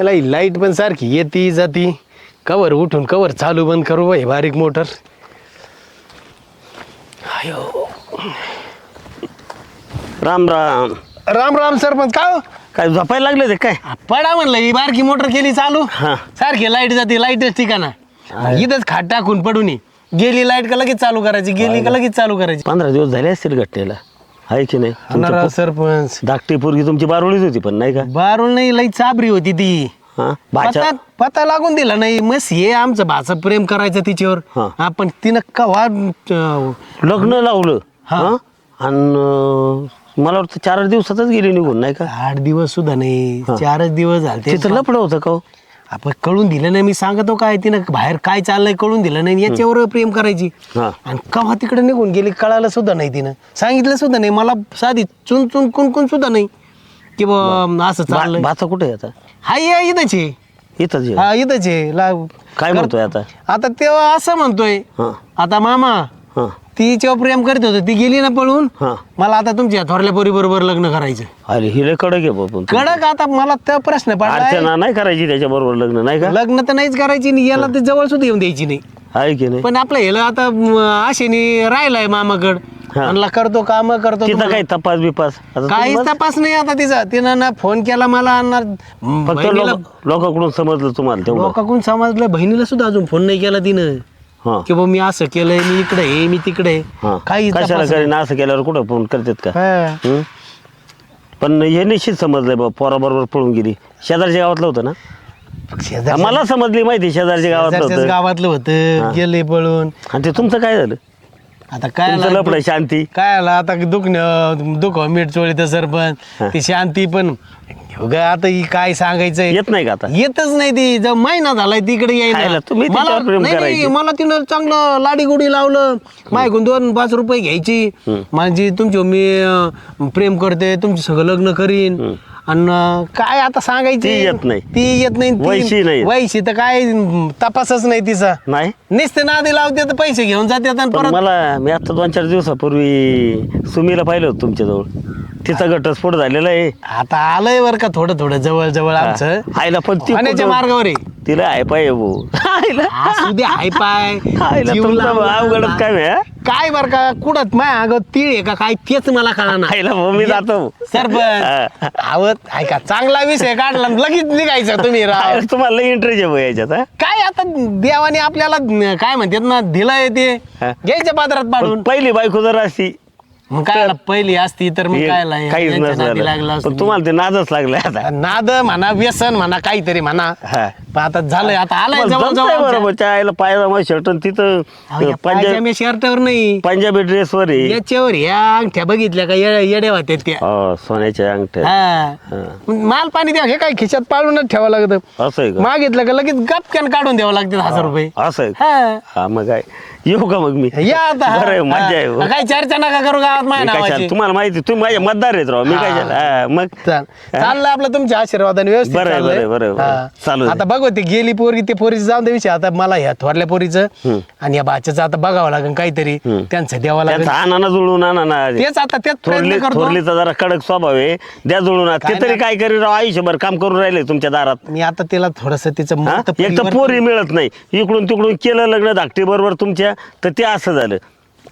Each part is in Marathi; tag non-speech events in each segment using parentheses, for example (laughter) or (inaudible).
याला ही लाइट पण सारखी येती जाती. कवर उठून कवर चालू बंद करू बाई बारीक मोटर. आयो. राम राम. राम राम सरपंच का हो? काय झोपायला लागले ते काय? पडा म्हणलं ही बारकी मोटर केली चालू. हा. सारखी लाइट जाते लाईटच ठिकाणा. इथंच खाट टाकून पडून ये. गेली लाइट का लगेच चालू करायची गेली का लगेच चालू करायची. पंधरा दिवस झाले असतील घटनेला. आहे की नाही? होणार तुमचं सरपंच. धाकटी पोरगी तुमची बारोळीच होती पण नाही का? बारून नाही लई चाबरी होती ती. हा? पता पता लागून दिला नाही. मस्त हे आमचं भाचं प्रेम करायचं तिच्यावर. हा. आपण तिनं कवा अं, लग्न लावलं हा. हा? आणि मला वाटतं चार दिवसातच गेली निघून नाही का? आठ दिवस सुद्धा नाही. चारच दिवस झाले तिथं लपड होतं का हो? आपण कळून दिलं नाही मी सांगतो काय तिनं बाहेर काय चाललंय कळून दिलं नाही याच्यावर प्रेम करायची. हा. आणि कवा तिकडे निघून गेली कळालं सुद्धा नाही तिनं. सांगितलं सुद्धा नाही मला साधी चुन चुन कुण सुद्धा नाही. की बा असं बा- चाललंय कुठे आहे आता? हाय या इथंच आहे. इथंच आहे. हा इथंच आहे. ला- काय म्हणतोय आता? आता तेव्हा असं म्हणतोय. हा. आता मामा हा. तिच्यावर प्रेम करत होतो ती गेली ना पळून हा. मला आता तुमच्या थोरल्या पोरी बरोबर लग्न करायचं अरे हिरे कडक आहे बाबा कडक आता मला त्या प्रश्न अर्चना नाही करायची त्याच्या बरोबर लग्न नाही का? लग्न तर नाहीच करायची आणि याला ते जवळ सुद्धा येऊन द्यायची नाही. आहे की नाही? पण आपलं हेला आता म, आशेने राहिलाय मामाकड. हा. म्हणला करतो काम करतो तिथं काही तपास बिपास? आता काहीच तपास नाही आता तिचा. तिनं ना फोन केला मला आणणार फक्त बहिणीला लोक- लोकांकडून समजलं तुम्हाला तेवढं. लोकांकडून समजलं बहिणीला सुद्धा अजून फोन नाही केला तिनं. हा. की बा मी असं केलंय मी इकडे आहे मी तिकडे आहे. हा. काही कशाला तपास करीन? असं केल्यावर कुठं फोन करतात का? हा. हं? पण हे निश्चित समजलंय बा पोराबरोबर पळून गेली. शेजारच्या गावातलं होतं ना? मला समजली माहिती शेजारच्या गावातलं शेजारच्याच होतं. गावातलं होतं. गेले पळून. आणि ते तुमचं काय झालं? आता काय तुमचं आला- लपड शांती. काय आला? आता दुखणं दुख मीठ चोळी तर सरपंच. ती शांती पण हो ग, आता ही काय सांगायचंय? येत नाही का आता? येतच नाही ती. जर महिना झालाय तिकडे खायला यायला तुम्ही मला तिच्यावर प्रेम नाही, नाही, करायचे. मला तिनं चांगलं लाडी गुडी लावलं मायकून दोन पाच रुपये घ्यायची. माझी तुमची मी अं, प्रेम करते तुमचं सगळं लग्न करीन. आणि काय आता सांगायची? ती येत नाही. ती येत नाही ती- वैशी नाही. वैशी तर काय तपासच नाही तिचा. नाही. नुसते नादी लावते तर पैसे घेऊन जाते आणि पण परत मला मी आता दोन चार दिवसापूर्वी सुमीला पाहिलं होतं तुमच्याजवळ. तिचा घटस्फोट झालेला आहे. आता आलंय बर का थोडं थोडं जवळ जवळ आमचं. आईला पण ती होण्याच्या कुठं- मार्गावर आहे. तिला आहे पाय भाऊ. आईला? असू दे हाय पाय. आईला जीव तुमचं लावला. अवघडच काय आहे, हा? काय बर का कुठत माय अगं तीळ आहे का काय? तेच मला कळा ना आईला भाऊ मी जातो सरपंच. आवत ऐका चांगला विषय काढला. आणि लगेच निघायचं तुम्ही राव. तुम्हाला इंटरेस्ट आहे भाऊ याच्यात हा? काय आता देवाने आपल्याला न- काय म्हणतात ना दिलंय ते. हा. घ्यायच्या पात्रात पण पाडून. पहिली बायको जर असती मग काय पहिली असती तर मग काय काहीच लागला असतो. पण तुम्हाला ते नादच लागलाय आता. नाद म्हणा व्यसन म्हणा काहीतरी म्हणा. हा. पण आता झालंय आता आलाय मग जवळ जमतंय जवळ बरोबर त्या आईला पायजामा शर्ट आणि तिथं पंजाब शर्टावर नाही. पंजाबी ड्रेसवर आहे. याच्यावर या अंगठ्या बघितल्या का? ये- येड्या होत्या त्या. सोन्याच्या अंगठ्या. हा. मग माल पाणी द्या हे काय खिशात पाळूनच ठेवावं लागतं? असं आहे का? मागितलं का? लगेच गपक्यान काढून द्यावं लागते हजार रुपये. असं आहे का? हा. हा मग काय? येऊ का मग मी या आता बरं आहे, मजा आहे हो. हा. चर्चा नका करू गावात मी माझ्या कशाला- नावाची तुम्हाला माहिती तुम्ही माझे मतदार आहेत राव मी. काय हा, मग चाल- चाललंय आपलं तुमच्या आशीर्वादाने व्यवस्थित बरं आहे, चाललंय. बरं आहे, बरं आहे, बरं आहे. हा. चालू दे. आता बघू ते गेली पोरगी ते पोरीचं जाऊन दे विषय आता मला ह्या थोरल्या पोरीचं आणि या बाच्याचं आता बघावं लागेल काहीतरी त्यांचं द्यावं लागेल त्यांचा जुळून आणा ना तेच आता तेच प्रयत्न थोरली करतो थोरलीचा जरा कडक स्वभाव आहे द्या जुळून. ते काय तरी. काय करी राव आयुष्यभर काम करून राहिले तुमच्या दारात मी आता तिला थोडस तिचं हा? मत एक तर परिवर्तन- पोरी मिळत नाही इकडून तिकडून केलं लग्न धाकटी बरोबर तुमच्या तर ते असं झालं.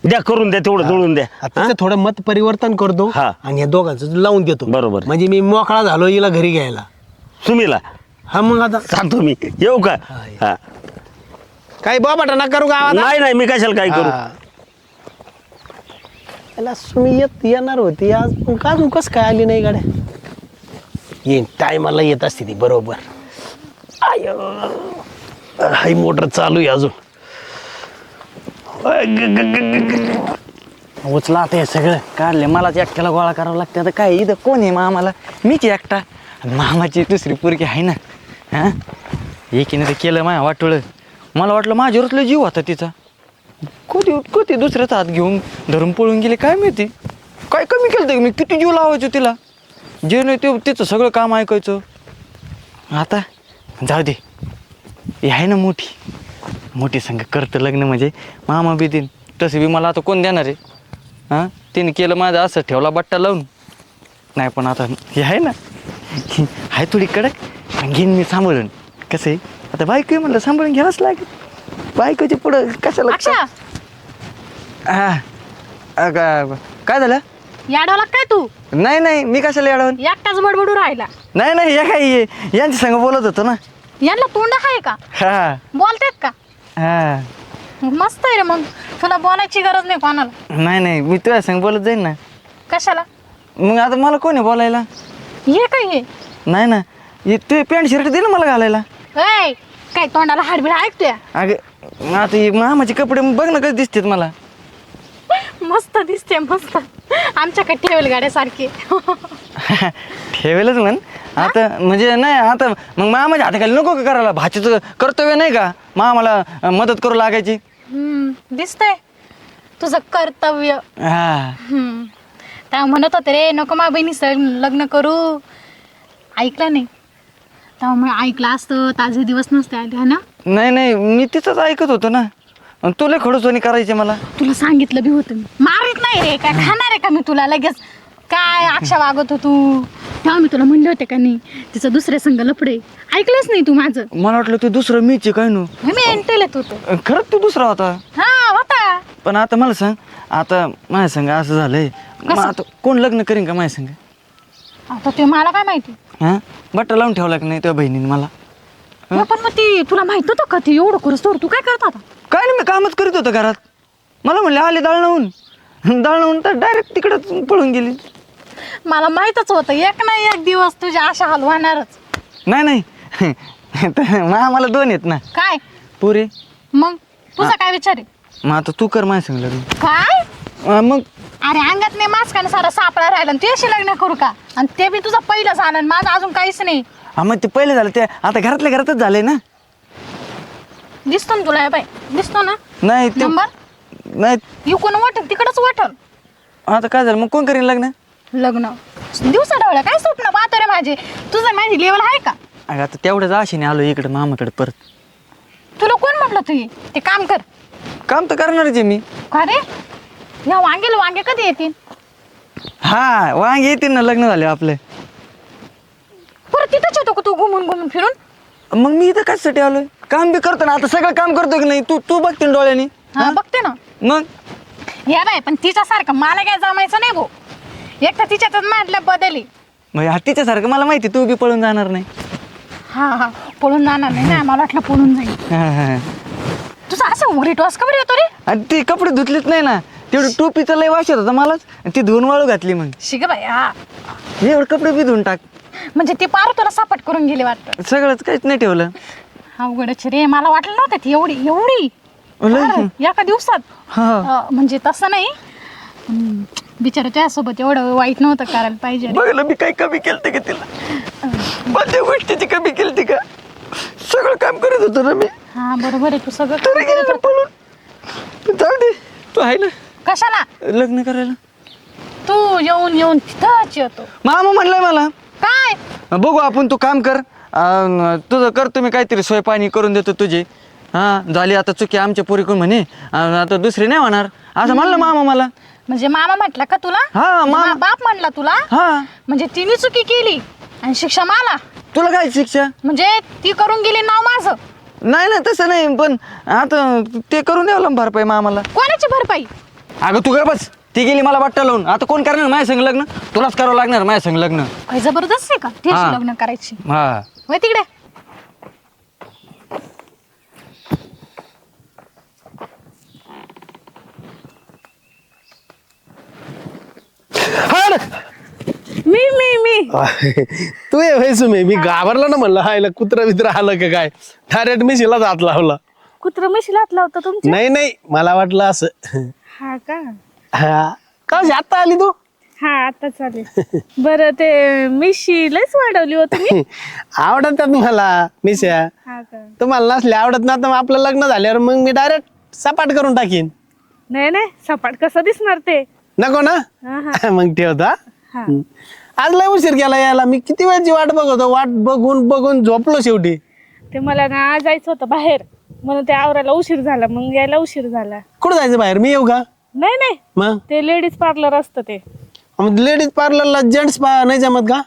द्या करून द्या तेवढं जुळून द्या. आता थोडं मत परिवर्तन करतो हा. आणि या दोघांचं लावून देतो. बरोबर. म्हणजे मी मोकळा झालो हिला घरी घ्यायला. सुमीला. हा मग आता सांगतो मी. येऊ का? हा काही बाबा ना करू गावात नाही नाही मी कशाला काय करू? हा. याला सुमी येत येणार होती आज पण का अजून कस काय आली नाही गाड्या? येईन टायमाला येत असते ती बरोबर. आय. हाय मोटर चालू आहे अजून. उचला आता हे सगळं. काढले. मलाच एकट्याला गोळा करावं लागतं. आता काय इथं कोण आहे मामाला? मीच एकटा. मामाची दुसरी पोरगी आहे ना. हां? एकीने तर केलं माया वाटोळं. मला वाटलं माझ्यावरच लय जीव होता तिचा. कधी कधी दुसऱ्याचा हात घेऊन धरून पळून गेले काय माहिती? काय कमी केलं तर मी? किती जीव लावायचो तिला? जे नाही ते तिचं सगळं काम ऐकायचं. आता जाऊ दे. ही आहे ना मोठी. मोठी संघ करतं लग्न म्हणजे. मामा बी देईन तसं बी मला आता कोण देणार आहे? हां? तिने केलं माझं असं ठेवला बट्टा लावून. नाही पण आता हे आहे ना. (laughs) आहे थोडी कडक. घेईन मी सांभाळून. कसं आहे? आता बायको आहे म्हणलं सांभाळून घ्यावंच लागेल. बायकोच्या पुढं कशाला अक्षा हा. अ, का- काय झालं? याडवला काय तू? नाही नाही मी कशाला येडवून एकटाच बडबडू राहिला. नाही नाही या काय? यांच्या संग बोलत होतो ना. यांना तोंड आहे का? हा. बोलतायत का? हा. मस्त आहे रे मग. तुला बोलायची गरज नाही कोणाला. नाही नाही मी तुझ्या संग बोलत जाईन ना. कशाला? मग आता मला कोण आहे बोलायला? हे काय हे नाही ना. हे तू पॅन्ट शर्ट दे ना मला घालायला. ऐ काय तोंडाला हाडबीड ऐकतोय अगं आता हे मामाचे कपडे बघ ना कसे दिसतात मला. मस्त दिसते मस्त. आमच्याकडे ठेवेल गाड्यासारखी. ठेवेलच म्हण. आता म्हणजे नाही आता मग मामाच्या हाताखाली नको का करायला? भाचीचं कर्तव्य नाही का? मामाला अं, मदत करू लागायची? हम्म, दिसतंय. तुझं कर्तव्य. हा. हम्म. तेव्हा म्हणत होते रे नको मा बहिणी लग्न करू. ऐकलं नाही. तेव्हा मग ऐकलं असतं ताजे दिवस नसते आले है ना? नाही नाही मी तिथंच ऐकत होतो ना. तुला खडूसोनी करायचे मला. तुला सांगितलं बी होतं मी. मारित नाही रे काय खाणार आहे का मी तुला? लगेच काय अक्षा वागत हो तू तेव्हा मी तुला म्हणले होते का नाही तिचं दुसऱ्या संघ लफडे. ऐकलंच नाही तू माझं. मला वाटलं तू दुसरं मीच आहे काय नु? मी एंटेल तू खरंच तू दुसरा होता? हा होता. पण आता मला सांग आता माझ्या संग असं झालंय. मग कसं? आता कोण लग्न करीन का माझ्या संग आता ते मला काय माहिती? हा? बट्टा लावून ठेवला की नाही तुझ्या बहिणीने मला. मग पण मग ती तुला माहीत होतं का ती? एवढं करूस तर तू काय करत आता काय नाही मी कामच करीत होतो घरात. मला म्हणले आले दळणाहून दळणाहून तर डायरेक्ट तिकडंच पळून गेली. मला माहितच होतं एक ना एक दिवस तुझ्या आशा हलवाणारच नाही नाही. (laughs) तर मग आम्हाला दोन आहेत ना. काय? पुरे. मग? तुझा काय विचार आहे? मग आता तू कर माझ्या संग लग्न. काय? अं, मग? अरे अंगात नाही मास्काने सारा सापळा राहिला आणि तुझ्याशी लग्न करू का? आणि ते बी तुझं पहिलं आणि माझं अजून काहीच नाही. हा मग ते पहिले झालं ते आता घरातल्या घरातच झालंय ना. दिसतो ना तुला हे बाई. दिसतो ना? नाही ते नंबर? नाही. इकून वाटल तिकडच वाटल. आता काय झालं? मग कोण करीन लग्न? लग्न. दिवसा ढवळ्या काय स्वप्न पाहतो रे माझे? तुझं माझी लेवल आहे का? अगं आता तेवढ्याच आशेने आलो इकडे मामाकडे परत. तुला कोण म्हटलं तू? हे? ते काम कर. काम तर करणारच आहे मी. का रे? या वांगेला वांगे कधी येतील? हा वांग येतील ना लग्न झाले आपले. परत तिथंच येतो का तू घुमून घुमून फिरून? मग मी इथं कशासाठी आलोय? काम बी करतो ना आता सगळं काम करतो की नाही? तू तू बघते ना डोळ्यानी हा? बघते ना. मग? या बाय पण तिच्यासारखं मला काय जमायचं नाही भाऊ. एक तर तिच्यातच मारल्या बदली. मग हा तिच्यासारखं मला माहिती तू बी पळून जाणार नाही. हा हा पळून जाणार नाही ना मला वाटलं पळून जाईल. हा, हा. तुझं असं उघडी टॉस का बरं येतो रे? आणि ते कपडे धुतलेच नाही ना तेवढं टोपीचा लय वास येत होता मलाच आणि ती धुवून वाळू घातली मग. शिग बाई हा. एवढं कपडे बी धुवून टाक. म्हणजे ती पार तुला सापट करून गेली वाटतं. सगळंच काहीच नाही ठेवलं. अवघडच रे मला वाटलं नव्हतं ती एवढी एवढी. लय? फार, एका दिवसात. हा. अं, म्हणजे तसं नाही. हम्म, बिचारा तुझ्यासोबत एवढं वाईट नव्हतं करायला पाहिजे रे. बघलं मी काही कमी केलं का तिला? पण त्या गोष्टीची कमी केली का? सगळं काम करत होतो ना मी. हा बरोबर आहे. तू सगळं तरी काम गेली करत ना होता. पळून जाऊ दे. तू आहे ना? कशाला? लग्न करायला. तू येऊन येऊन तिथंच येतो. मामा म्हणलाय मला. काय? बघू आपण तू काम कर. अं, तुझं करतो मी काहीतरी सोय पाणी करून देतो तुझे. हा झाली आता चुकी आमच्या पोरीकडून म्हणे. आता दुसरी नाही होणार. असं म्हणलं मामा मला. म्हणजे मामा म्हटला का तुला? हा, म्हणजे मामा. मा- बाप म्हणला तुला? हा. म्हणजे तिने चुकी केली आणि शिक्षा मला. तुला काय शिक्षा? म्हणजे ती करून गेली नाव माझं. नाही ना तसं नाही पण आता ते करून द्यावं भरपाई मामाला. कोणाची भरपाई? अगं तू काय बस. ती गेली मला वाटतं लावून. आता कोण करणार माझ्या संग लग्न? तुलाच करावं लागणार माझ्या संग लग्न. काय जबरदस्त आहे का? हा. लग्न करायची. हा. तिकडे. मी मी मी. (laughs) तू ये व्हायचं मी मी घाबरला ना म्हणलं हायला कुत्रा बित्रा आलं का काय? डायरेक्ट मी शिलाच हात लावला. कुत्र म्हशी लाटला होता तुमच्या? नाही नाही मला वाटलं असं. हा का? हा. का आता आली तू? हा आता चालेल. बरं ते मिशी लयच वाढवली होती (laughs) आवडत मला मिश्या? हा का? तुम्हाला नसले आवडत ना तर मग आपलं लग्न झाल्यावर मग मी डायरेक्ट सपाट करून टाकीन. नाही नाही सपाट कसं दिसणार ते? नको ना? (laughs) मग ठेवता हा. आज लय उशीर गेला यायला. मी किती वेळची वाट बघतो वाट बघून बघून झोपलो शेवटी. ते मला ना जायचं होतं बाहेर. म्हणून ते आवरायला उशीर झाला. मग यायला उशीर झाला. कुठं जायचं बाहेर? मी येऊ का? नाही नाही. मग? ते लेडीज पार्लर असतं ते. लेडीज पार्लरला जेंट्स नाही जमत का?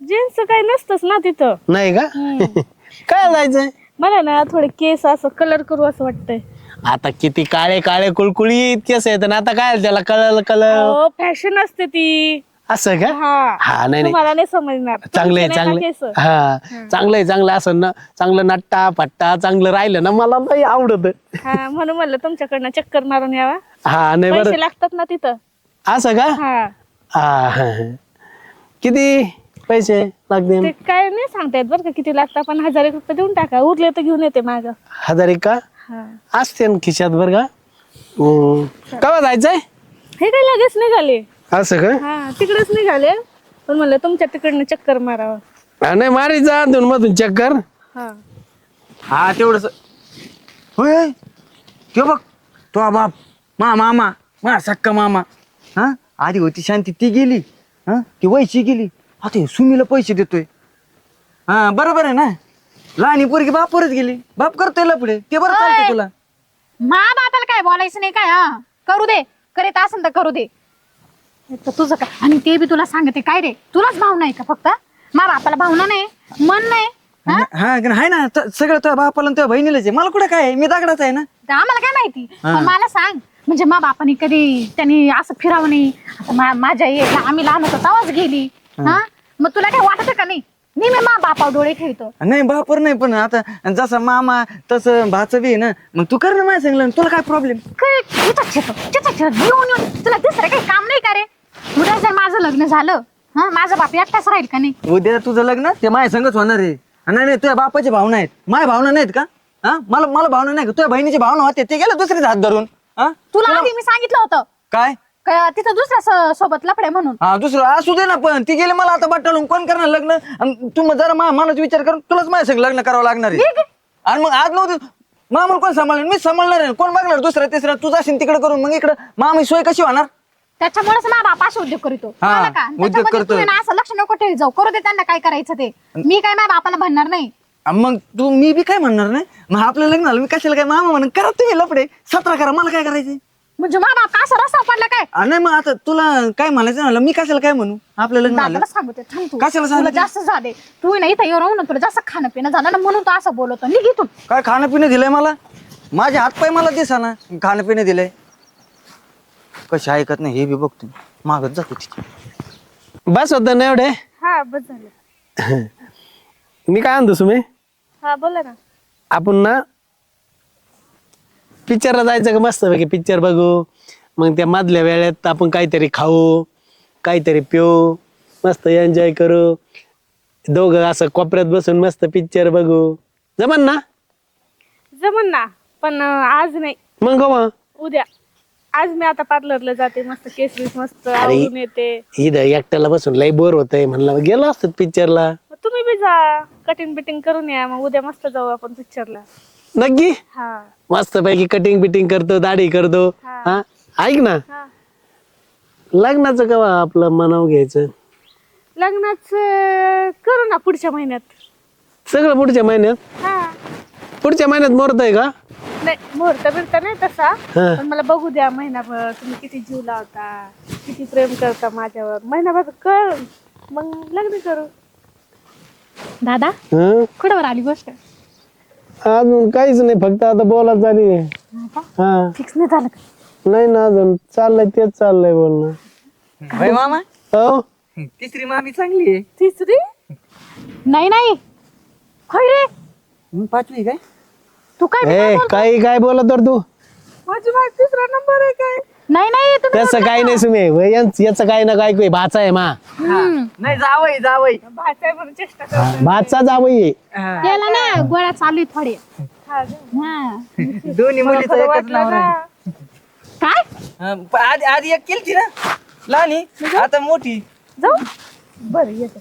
जेंट्स काही नसतंच ना तिथं. नाही का? (laughs) काय जायचंय? मला ना थोडे केस असं कलर करू असं वाटतंय. आता किती काळे काळे कुळकुळी केस आहेत आणि आता काय त्याला कळल कळल? फॅशन असते ती. असं का? हा. हा नाही नाही. तुम्हाला नाही समजणार. चांगलंय तुमचे नाही का चांगलंय. केस? हा. चांगलंय चांगलं असं ना चांगलं नट्टा पट्टा चांगलं राहिलं ना मला लई आवडत. हा म्हणून म्हणलं तुमच्याकडनं चक्कर मारून यावा. हा नाही बरं. पैसे लागतात ना तिथं. असं का? हा. हा हा, हा. किती पैसे लागते ते काय नाही सांगता येत बरं का किती लागतात पण हजार एक रुपये देऊन टाका. उरले तर घेऊन येते माझं हजार एक का? असते ना खिशात बरं का? हम्म. केव्हा जायचंय? हे काय लगेच निघाले? असं का? हा तिकडेच निघाले. पण म्हणलं तुमच्या तिकडनं चक्कर मारावं. हा, नाही मारी जा अधून मधून चक्कर. हा. हा तेवढंच. होय. त्यो बघ तो बाप मा मामा मा सक्का मामा. हा आधी होती शांती ती गेली. हा ती वैशी गेली. आता हे सुमीला पैसे देतोय. हा बरोबर आहे ना? लहानी पोरगी बापवरच गेली. बाप करतोय लपडे ते बरं तुला. मा बापाला काय बोलायचं नाही काय? हा. करू दे. करीत असेल तर करू दे. तर तुझं काय? आणि ते बी तुला सांगते. काय रे? तुलाच भावना आहे का फक्त? मा बापाला भावना नाही? मन नाही? हा? हा ना. त- सगळं तुझ्या बापाला आणि तुझ्या बहिणीलाच आहे. मला कुठं काय आहे? मी दागडाच आहे ना. तर आम्हाला काय माहिती? पण मला सांग. म्हणजे मा बापाने कधी त्यांनी असं फिरावं नाही? आता मा- माझ्या ये आम्ही लहान होतो तेव्हाच गेली. हा? मग तुला काय वाटत का नाही? मी मी मा बापावर डोळे ठेवतो. नाही बापर नाही पण आता जसा मामा तसं भाचं बी आहे ना मग तू कर ना माझ्या सांगलं तुला काय प्रॉब्लेम काय चिचक चिचक चिचक चिचक येऊन येऊन तुला दुसरं काही काम नाही का रे? उद्या जर माझं लग्न झालं हा माझा बाप एकटाच राहील का नाही? उद्या तुझं लग्न ते माझ्या संगच होणार आहे. नाही नाही तुझ्या बापाची भावना आहेत. माझ्या भावना नाहीत का? हा मला मला भावना नाही का? तुझ्या बहिणीची भावना होते ते गेलं दुसरीच हात धरून. हा? तुला आधी मी सांगितलं होतं. काय? का तिथं दुसऱ्या स- सोबत लफडे म्हणून? हा दुसरं असू दे ना पण ती गेली मला आता बट्टाळून कोण करणार लग्न? तू मग जरा मा मनाचा विचार करून तुलाच माझ्या संग लग्न करावं लागणार आहे. आणि मग आज नव्हतं मामा कोण सांभाळणार? मी सांभाळणार आहे. कोण बघणार दुसरा तिसरा तू जाशील तिकडे करून मग इकडं. मामी सोय कशी होणार? त्याच्यामुळेच माझा बाप असे उद्योग करतो. हा, कळलं का? उद्योग त्याच्यामध्ये करतो. तुम्ही ना असं लक्ष नको ठेव. जाऊ करू दे त्यांना काय करायचं ते. मी काय माझ्या बापाला म्हणणार नाही. मग तू मी बी काय म्हणणार नाही? मग आपलं लग्न झालं मी कशाला काय मामा म्हणून? करा तुम्ही लपडे सतरा करा मला काय करायचंय? म्हणजे माझा बाप असं रस्ता पडला काय? आ, नाही मग आता तुला काय म्हणायचं? झालं मी कशाला काय म्हणू? आपलं लग्न झालं दादाला सांगते थांब तू. कशाला तुला सांगते? जास्त झाले. तू ना इथं येऊ राहून ना तुला जास्त खाणं पिणं झालं ना म्हणून तू असं बोलवतो निघ इथून. काय खाणं पिणं दिलंय मला? माझे हातपाय मला दिसा ना खाणं पिणं दिलंय. कशी ऐकत नाही हे बी बघतो. मागत जातो तिथे. बस होतं ना एवढे? हा बस झालं. मी काय म्हणतो तुम्ही हा बोला ना. आपण ना पिक्चरला जायचं का मस्त पैकी पिक्चर बघू. मग त्या मधल्या वेळेत आपण काहीतरी खाऊ काहीतरी पिऊ मस्त एन्जॉय करू. दोघं असं कोपऱ्यात बसून मस्त पिक्चर बघू. जमन ना? जमन ना पण अं, आज नाही. मग गवा उद्या. आज मी आता पार्लरला जाते मस्त केस बीस मस्त येते. इथं एकट्याला बसून लय बोर होतंय म्हणलं गेलो असत पिक्चरला मग तुम्ही बी जा कटिंग बिटिंग करून या मग उद्या मस्त जाऊ आपण पिक्चरला नक्की? हा. मस्त पैकी कटिंग बिटिंग करतो दाढी करतो. हा. हा? ऐक ना. हा. लग्नाचं कवा आपलं मनाव घ्यायचं? लग्नाच करू ना पुढच्या महिन्यात. सगळं पुढच्या महिन्यात? हा. पुढच्या महिन्यात मुहूर्त आहे का? नाही मुहूर्त बिहूर्त नाही तसा. हा. पण मला बघू द्या महिनाभर तुम्ही किती जीव लावता किती प्रेम करता माझ्यावर. महिनाभर कर मग लग्न करू. दादा हं? कुठवर आली गोष्ट? अजून काहीच नाही फक्त आता बोलत झाली हा. फिक्स नाही झालं का? नाही ना अजून चाललंय तेच चाललंय बोलणं. भाई मामा? हो? तिसरी मामी चांगली आहे. तिसरी? नाही नाही. होय रे. मग पाचवी काय? तू काय ए काही काय बोलत तर तू? माझी माझा तिसरा नंबर आहे काय? नाही नाही तुम्ही त्याचं काही नाही सुमे. याचं काही ना काय भाचा आहे मा. नाही जावई जावई. भाचा चेष्टा जावई त्याला ना गोळ्या चालू आहे थोडे. हा? हा. दोन्ही मुलीचा एकच वाटलं नवरा ना. आहे. काय? हा, प- आधी आधी एक केली ना. लहानी आता मोठी जाऊ. बरं येते.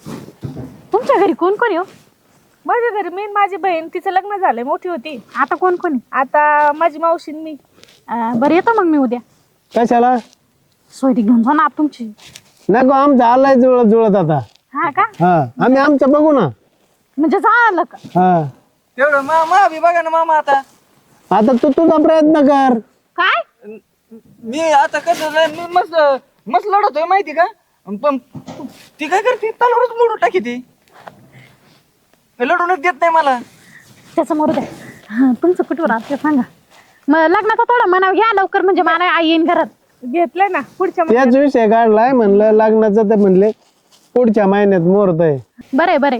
तुमच्या घरी कोण कोण येऊ माझ्या घरी मी आणि माझी बहीण तिचं लग्न झालंय मोठी होती. आता कोण कोण आहे? आता माझी मावशी आणि मी. अं, बरं येतो मग मी उद्या. कशाला? सोयरी घेऊन जाऊ ना आप तुमची. नको आमचं आलाय जुळत जुळत आता. हा का? हा आम्ही आमचं बघू ना. म्हणजे झालं का? हा. तेवढं मामा बी बघा ना मामा आता. आता तू तुझा प्रयत्न कर. काय? मी आता कसं नाही, मी मस्त मस्त लढतोय माहिती का? पण ती काय करते? तलवारच मोडून टाकी ती. लढूनच देत नाही मला. त्याचं मरू द्या. हा, तुमचं कुठवर आलं ते सांगा. मग लग्नाचा थोडा मनाव घ्या लवकर म्हणजे मला आई येईन घरात. घेतलंय ना पुढच्या त्याच विषय काढलाय म्हणलं लग्नाचं तर म्हणले पुढच्या महिन्यात मुहूर्त आहे बरे बरे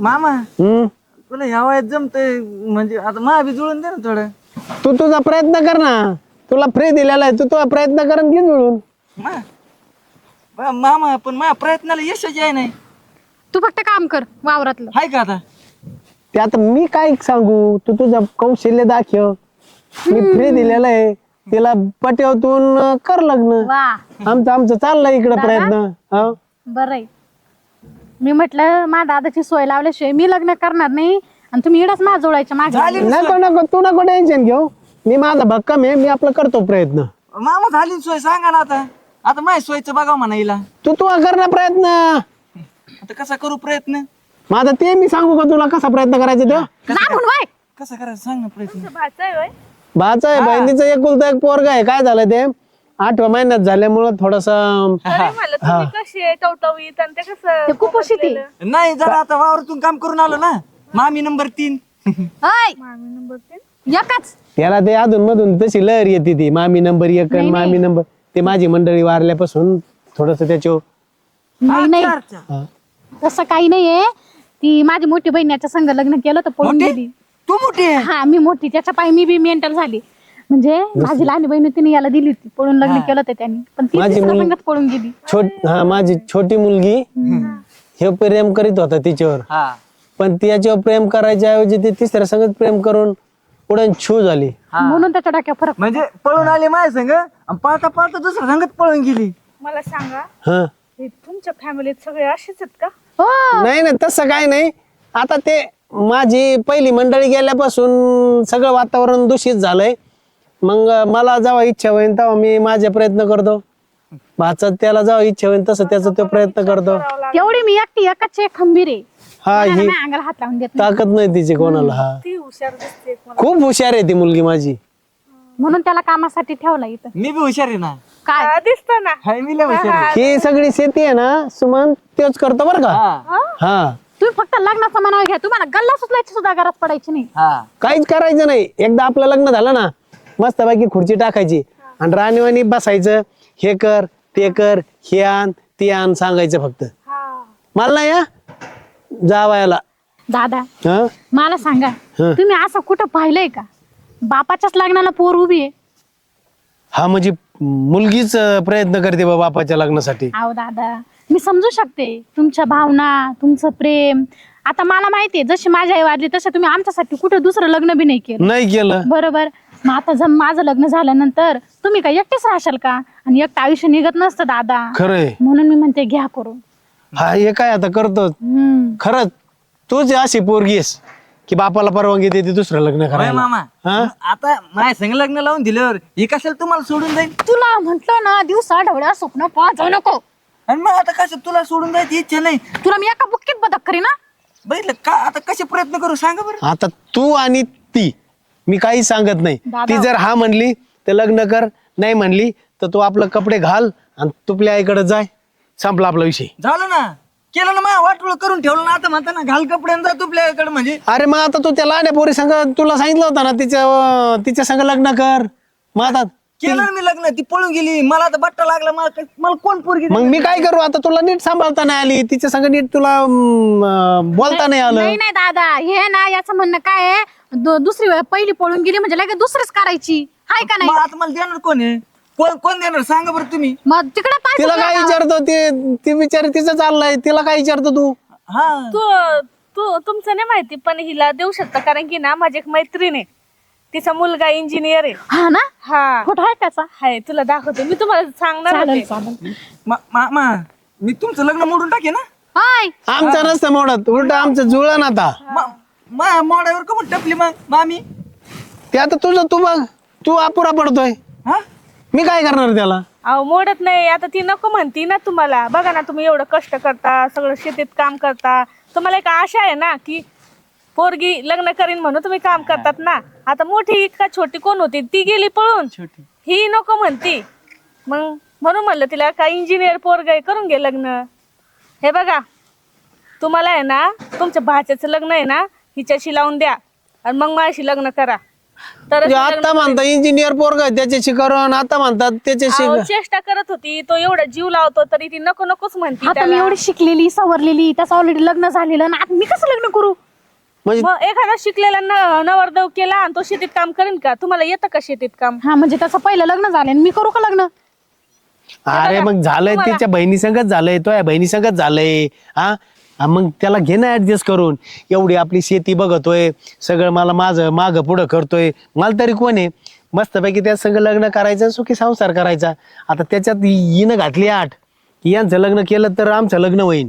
मामा हम्म? तुला ह्या वयात जमतंय म्हणजे आता मा बी जुळून दे ना थोडं. तू तुझा प्रयत्न कर ना. तुला फ्री दिलेला आहे तू तुझा प्रयत्न कर आणि घे जुळून. मा बा- मामा पण माझ्या प्रयत्नाला यशच आहे नाही. तू फक्त काम कर वावरातलं. हाय का आता? ते आता मी काय सांगू? तू तुझं कौशल्य दाखव. मी फ्री दिलेलं आहे. तिला पटवतून अं, कर लग्न. वा. आमचं आमचं चाललंय इकडे प्रयत्न. हो? मी म्हटलं माझ्या दादाची सोय लावल्याशिवाय मी लग्न करणार नाही. आणि तुम्ही इडच माझ जोडायच्या मागे. नको नको. तू नको टेन्शन घेऊ. मी माझा भक्कम आहे. मी आपलं करतो प्रयत्न. मामा झाली ना सोय. सांगा ना आता. आता माझ्या सोयचं बघा म्हणा हिला. तू तू कर ना प्रयत्न. आता कसा करू प्रयत्न? माझा ते मी सांगू का तुला कसा प्रयत्न करायचा तो? वाय. कसा करायचं? सांग ना प्रयत्न. भाचा आहे बहिणीचं एकुलता एक पोरगा आहे. काय झालं ते? आठव्या महिन्यात झाल्यामुळं थोडस अरे मला तुम्ही कशी आहे टवटवीत आणि ते कसं ते कुपोषित आहे. नाही जरा आता वावरातून काम करून आलो ना. मामी नंबर तीन. हाय मामी नंबर तीन? एकाच. त्याला ते अधून मधून तशी लहर येते ती. मामी नंबर एक आणि मामी नंबर ते माझी मंडळी वारल्यापासून थोडस त्याच्या नाही. तसं काही नाहीये. ती माझी मोठी बहिणीच्या संग लग्न केलं तर पळून मोठी? गेली तू मोठी आहे? हा मी मोठी. त्याच्या पायी मी बी मेंटल झाली. म्हणजे माझी लहान बहीण तिने याला दिली होती. पळून लग्न केलं होतं त्यांनी. पण ती माझी मुल- संगत पळून गेली. छोट हा माझी छोटी मुलगी हे प्रेम करीत होता तिच्यावर. हा. पण त्याच्यावर प्रेम करायच्या ऐवजी ती तिसऱ्या संगत प्रेम करून उडण छू झाली. म्हणून त्याच्या डोक्यात फरक म्हणजे पळून आले माझ्या संग आणि पाळता पाळता दुसऱ्या संगत पळून गेली. मला सांगा हा. हे तुमच्या फॅमिलीत सगळे असेच आहेत का? हो. नाही नाही तसं काय नाही. आता ते माझी पहिली मंडळी गेल्यापासून सगळं वातावरण दूषित झालंय. मग मला जेव्हा इच्छा होईल तेव्हा मी माझे प्रयत्न करतो. भाचा त्याला जेव्हा इच्छा होईल तसं त्याचा तो प्रयत्न करतो. तेवढी मी एकटी एकाच एक खंबीर आहे. हा ही नाही अंगाला हात लावून देत नाही. ताकद नाही तिची कोणाला हा. ती हुशार दिसते मला खूप हुशार आहे ती मुलगी माझी. म्हणून त्याला कामासाठी ठेवला इथं. मी बी हुशार आहे ना? काय? हा, दिसतं ना. हाय मी लय हुशार आहे. ही सगळी शेती आहे ना सुमन? तेच करतो बरं का? हा? हा. तुम्ही फक्त लग्नाचा मनाव घ्या. तुम्हाला गल्ला सुचलायची सुद्धा गरज पडायची नाही. हा. काहीच करायचं नाही. एकदा आपलं लग्न झालं ना मस्तपैकी खुर्ची टाकायची आणि राणीवाणी बसायचं. हे कर ते कर हे आण ते आण सांगायचं फक्त. हा. मला नाही हा? जावायला. दादा हा? मला सांगा हं. तुम्ही असं कुठं पाहिलंय का? बापाच्याच लग्नाला पोर उभी आहे. हा म्हणजे मुलगीच अं, प्रयत्न करते बा बापाच्या लग्नासाठी. आहो दादा. मी समजू शकते. तुमच्या भावना तुमचं प्रेम. आता मला माहितीये जशी माझी आई वाढली तसं तुम्ही आमच्यासाठी कुठं दुसरं लग्न बी नाही केलं. नाही केलं. बरोबर? मग आता जर माझं लग्न झाल्यानंतर तुम्ही काय एकटेच राहशाल का? आणि एकटं आयुष्य निघत नसतं दादा. खरंय. म्हणून मी म्हणते घ्या करून. हा हे काय आता करतो? हम्म. खरंच तूच अशी पोरगी आहेस की बापाला परवानगी देते दुसरं लग्न होय करायला. मामा. हा? आता माझ्या संग लग्न लावून दिल्यावर ही कशाला तुम्हाला सोडून जाईल तुला म्हंटल ना दिवसा ढवळ्या स्वप्न पाहत जाऊ नको. आणि मग आता कसं तुला सोडून जायची इच्छा नाही. तुला मी एका बुक्कीत बदक करी ना बघितलं का? आता कसे प्रयत्न करू सांगा बरं. आता तू आणि ती मी काही सांगत नाही. दादा. ती जर हा म्हणली तर लग्न कर. नाही म्हणली तर तू आपलं कपडे घाल आणि तुपल्या आईकडे जाय. संपला आपला विषय. झालं ना? केलं ना माझ्या वाटोळ करून ठेवलं ना आता म्हणता ना घाल कपड्यांचा तुपल्याकडे म्हणजे. अरे मग आता तू त्या लहान्या पोरी संग तुला सांगितलं होतं ना तिच्या तिच्या संग लग्न कर. मग आता केलं ना मी लग्न ती पळून गेली. मला आता बट्टा लागला मला काय- मला कोण पोरगी मग मी काय करू? आता तुला नीट सांभाळता नाही आली. तिच्या संग नीट तुला अं, बोलता नाही आलं. नाही नाही दादा. हे ना याचं म्हणणं काय आहे? दु- दुसरी वेळ पहिली पळून गेली म्हणजे लगेच दुसरीच करायची. हाय का नाही? मग आता मला देणार कोण आहे? कोण कोण देणार? सांगा बरं तुम्ही. मग तिकडे पाहिजे तिला काय विचारतो? ते ती विचार तिचं चाललंय. तिला काय विचारतो तू? हा. तू तू तुमचं नाही माहिती पण हिला देऊ शकता. कारण की ना माझी एक मैत्रीण आहे. तिचा मुलगा इंजिनियर आहे. हा ना? हा. फोटो आहे त्याचा? हाय तुला दाखवते. मी तुम्हाला सांगणार चालेल होते. चालेल. मा- मामा मी तुमचं लग्न मोडून टाके ना हाय. आमचं नसतं मोडत उलट आमचं जुळलं आता. मा- मा मोडावर का मग टपली मग मामी? ते आता तुझं तू बघ तू अपुरा पडतोय. हा? मी काय करणार त्याला? अहो मोडत नाही. आता ती नको म्हणती ना तुम्हाला. बघा ना तुम्ही एवढं कष्ट करता सगळं शेतीत काम करता. तुम्हाला एक आशा आहे ना की पोरगी लग्न करीन म्हणून तुम्ही काम करतात ना. आता मोठी का छोटी कोण होती? ती गेली पळून. छोटी. ही नको म्हणती. मग म्हणून म्हणलं तिला का इंजिनियर पोरग आहे करून घे लग्न. हे बघा तुम्हाला आहे ना तुमच्या भाच्याचं लग्न आहे ना हिच्याशी लावून द्या. आणि मग माझ्याशी लग्न करा. तर म्हणजे आता म्हणता इंजिनियर पोरग त्याच्याशी करून आता म्हणतात त्याच्याशी चेष्टा करत होती तो एवढा जीव लावतो तरी ती नको नकोच म्हणती आता मी त्याला. एवढी शिकलेली सवरलेली त्याचं ऑलरेडी लग्न झालेलं आणि आता मी कसं लग्न करू? म्हणजे मग एखादा शिकलेला न- नवरदेव केला आणि तो शेतीत काम करेन का? तुम्हाला येतं का शेतीत काम? हा म्हणजे त्याचं पहिलं लग्न झालं आणि मी करू का लग्न? अरे मग झालंय त्याच्या बहिणी संगत झालंय तो या बहिणी संगत झालंय. हा? हा, मग त्याला घे ना ऍडजस्ट करून. एवढी आपली शेती बघतोय सगळं मला माझं माग पुढं करतोय. मला तरी कोण आहे? मस्तपैकी त्या संग लग्न करायचं सुखी संसार करायचा. आता त्याच्यात हिनं घातली आठ. की यांचं लग्न केलं तर आमचं लग्न होईन.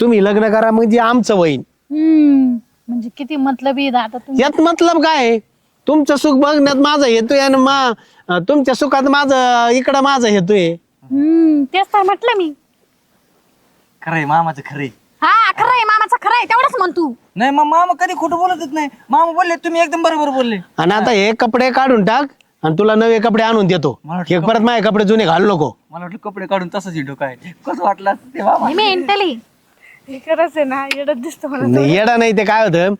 तुम्ही लग्न करा म्हणजे आमचं होईन. हम्म. म्हणजे किती मतलबी आहे आता तुम्ही? यात मतलब काय आहे? तुमचं सुख बघण्यात माझं हेतोय आणि मा तुमच्या सुखात माझं इकडं माझं हेतोय हम्म तेच तर म्हटलं मी. खरंय मामाचं खरंय. हा खरं आहे मामाचं खरं आहे तेवढंच म्हण तू. नाही मग मामा कधी खोटं बोलतच नाही. मामा बोलले तुम्ही एकदम बरोबर बोलले. आणि आता हे कपडे काढून टाक आणि तुला नवे कपडे आणून देतो. मला वाटलं हे परत माझे कपडे जुने घालू नको. मला वाटलं कपडे काढून तसंच हिंडो काय. कसं वाटलं असतं ते मामा? मेंटली. हे खरंच आहे ना येडत दिसतो मला नाही, येडा नाही ते काय होतं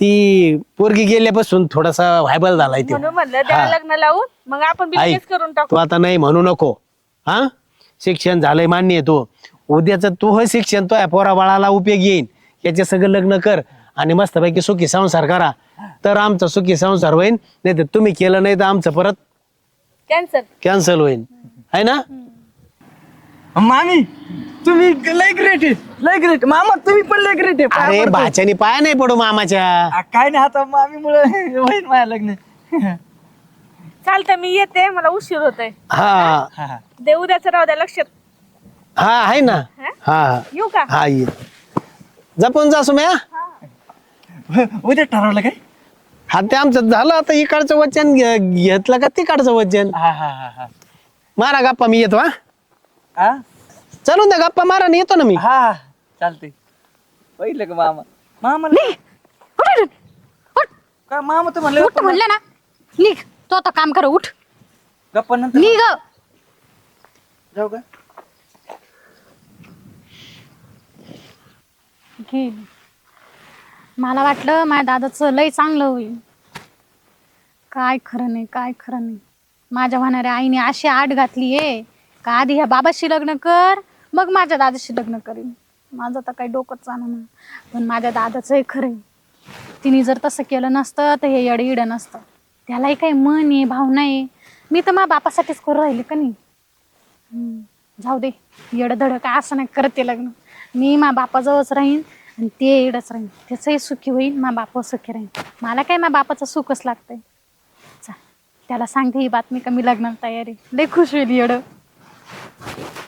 ती पोरगी गेल्यापासून थोडासा व्हायबल झालाय तो म्हणून म्हणलं द्या लग्न लावून मग आपण ऐक बिझनेस करून टाकू. तू आता नाही म्हणू नको. हा? शिक्षण झालंय मान्य आहे तो. उद्याच तू हे शिक्षण तो पोरा बाळाला उपयोग येईन. याच्या सगळं लग्न कर आणि मस्तपैकी सुखी संसार करा. तर आमचा सुखी संसार होईल नाही तर तुम्ही केलं नाही तर आमचं परत कॅन्सर कॅन्सल होईल आहे ना? मामी तुम्ही लय ग्रेट आहे लय ग्रेट मामा तुम्ही पण लय ग्रेट आहे. पाया अरे पडतो. भाच्यानी पाया नाही पडू मामाच्या. आ, काय नाही आता मामी मुळे (laughs) होईल माझ्या लग्न. चालतंय मी येते. मला उशीर होतोय. हा. हा, हा. दे उद्याचं राहू द्या लक्षात. हा आहे ना. हा? येऊ का? हा ये. जपून जा सुम्या. उद्या ठरवलं काय? हा ते आमचं झालं. आता इकडचं वचन घे- घेतलं का तिकडचं वचन? हा हा हा हा. मारा गप्पा मी येतो हा. हा चलून द्या गप्पा मारा आणि येतो ना मी. हा चालतंय. पहिलं का मामा? मामा उठ, उठ, उठ. काय मामा तर म्हणलं उठ म्हणलं ना. निघ. तो आता काम कर उठ. गप्पा नंतर निघ. जाऊ का? घे. मला वाटलं माझ्या दादाचं लय चांगलं होईल. काय खरं नाही काय खरं नाही. माझ्या होणाऱ्या आईने अशी आड घातली आहे का आधी ह्या बाबाशी लग्न कर? मग माझ्या दादाशी लग्न करीन. माझं तर काही डोकंच चालणार पण माझ्या दादाचं हे खरं आहे. तिने जर तसं केलं नसतं तर हे येडं इडं नसतं. त्यालाही काही मन आहे भावना आहे. मी तर माझ्या बापासाठीच करू राहिले का नाही? हम्म, जाऊ दे. येडं धड काय असं नाही करते लग्न. मी मा बापाजवळच राहीन आणि ते येडच राहीन. त्याचंही सुखी होईल मा बाप सुखी राहीन. मला काय मा बापाचं सुखच लागतंय? चा त्याला सांगते ही बातमी का मी लग्नाला तयारी लय खुश होईल येडं. Thank you.